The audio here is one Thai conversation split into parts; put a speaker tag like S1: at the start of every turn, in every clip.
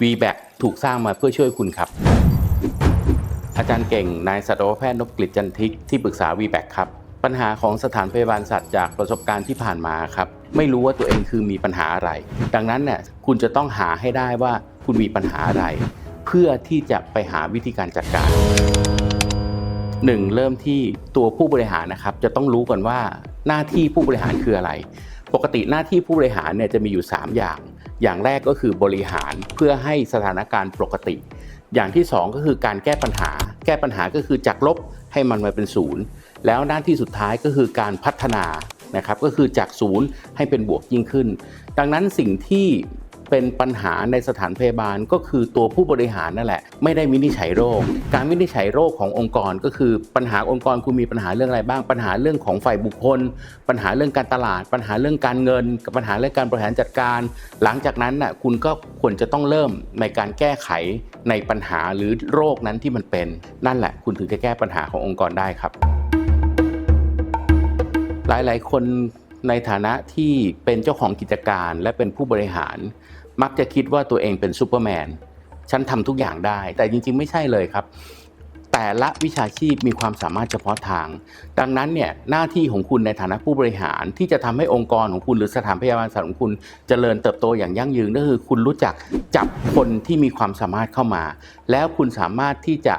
S1: VBAC ถูกสร้างมาเพื่อช่วยคุณครับ อาจารย์เก่ง นายสัตวแพทย์นพกฤษจันทิกที่ปรึกษา VBAC ครับ ปัญหาของสถานพยาบาลสัตว์จากประสบการณ์ที่ผ่านมาครับ ไม่รู้ว่าตัวเองคือมีปัญหาอะไร ดังนั้นเนี่ยคุณจะต้องหาให้ได้ว่าคุณมีปัญหาอะไร เพื่อที่จะไปหาวิธีการจัดการหนึ่งเริ่มที่ตัวผู้บริหารนะครับจะต้องรู้ก่อนว่าหน้าที่ผู้บริหารคืออะไร ปกติหน้าที่ผู้บริหารเนี่ยจะมีอยู่ 3 อย่าง อย่างแรกก็คือบริหารเพื่อให้สถานการณ์ปกติ อย่างที่ 2 ก็คือการแก้ปัญหา แก้ปัญหาก็คือจากลบให้มันมาเป็นศูนย์แล้วหน้าที่สุดท้ายก็คือการพัฒนานะครับก็คือจากศูนย์ให้เป็นบวกยิ่งขึ้น ดังนั้นสิ่งที่ เป็นปัญหาในสถานพยาบาลก็คือตัวผู้บริหารนั่นแหละ ไม่ได้วินิจฉัยโรค การวินิจฉัยโรคขององค์กรก็คือปัญหาองค์กรคุณมีปัญหาเรื่องอะไรบ้าง ปัญหาเรื่องของฝ่ายบุคคล ปัญหาเรื่องการตลาด ปัญหาเรื่องการเงิน กับปัญหาเรื่องการบริหารจัดการ หลังจากนั้นน่ะคุณก็ควรจะต้องเริ่มในการแก้ไขในปัญหาหรือโรคนั้นที่มันเป็น นั่นแหละ คุณถึงจะแก้ปัญหาขององค์กรได้ครับ หลาย ๆ คน ในฐานะที่เป็นเจ้าของกิจการและเป็นผู้บริหาร มักจะคิดว่าตัวเองเป็นซูเปอร์แมนฉันทำทุกอย่างได้ แต่จริง ๆ ไม่ใช่เลยครับ แต่ละวิชาชีพมีความสามารถเฉพาะทาง ดังนั้นเนี่ยหน้าที่ของคุณในฐานะผู้บริหารที่จะทำให้องค์กรของคุณหรือสถานพยาบาลสัตว์ของคุณจเจริญเติบโตอย่างยั่งยืนก็คือ คุณรู้จักจับคนที่มีความสามารถเข้ามา แล้วคุณสามารถที่จะ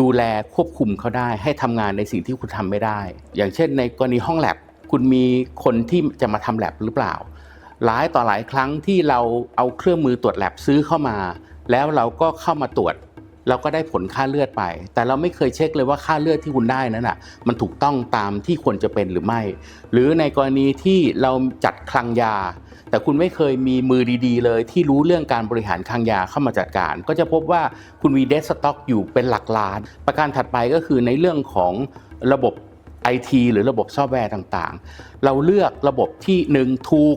S1: ดูแลควบคุมเขาได้ ให้ทำงานในสิ่งที่คุณทำไม่ได้ อย่างเช่น ในกรณีห้องแลบ คุณมีคนที่จะมาทำแลบหรือเปล่า หลายต่อหลายครั้งที่เราเอาเครื่องมือตรวจแลบซื้อเข้ามา แล้วเราก็เข้ามาตรวจเราก็ได้ผลค่าเลือดไป แต่เราไม่เคยเช็คเลยว่าค่าเลือดที่คุณได้นั้นอะ มันถูกต้องตามที่ควรจะเป็นหรือไม่ หรือในกรณีที่เราจัดคลังยา แต่คุณไม่เคยมีมือดีๆ เลย ที่รู้เรื่องการบริหารคลังยาเข้ามาจัดการ ก็จะพบว่าคุณมีเดสต็อกอยู่เป็นหลักล้าน ประการถัดไปก็คือในเรื่องของระบบ IT หรือระบบซอฟต์แวร์ต่างๆ เราเลือกระบบที่หนึ่งถูก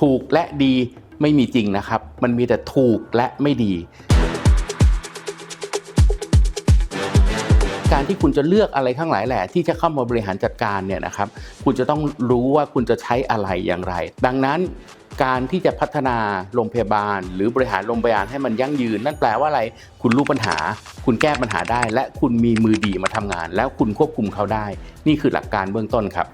S1: ถูกและดีไม่มีจริงนะครับ มันมีแต่ถูกและไม่ดี การที่คุณจะเลือกอะไรข้างหลายแหละที่จะเข้ามาบริหารจัดการเนี่ยนะครับ คุณจะต้องรู้ว่าคุณจะใช้อะไรอย่างไร ดังนั้นการที่จะพัฒนาโรงพยาบาล หรือบริหารโรงพยาบาลให้มันยั่งยืน นั่นแปลว่าอะไร คุณรู้ปัญหา คุณแก้ปัญหาได้ และคุณมีมือดีมาทำงาน แล้วคุณควบคุมเขาได้ นี่คือหลักการเบื้องต้นครับ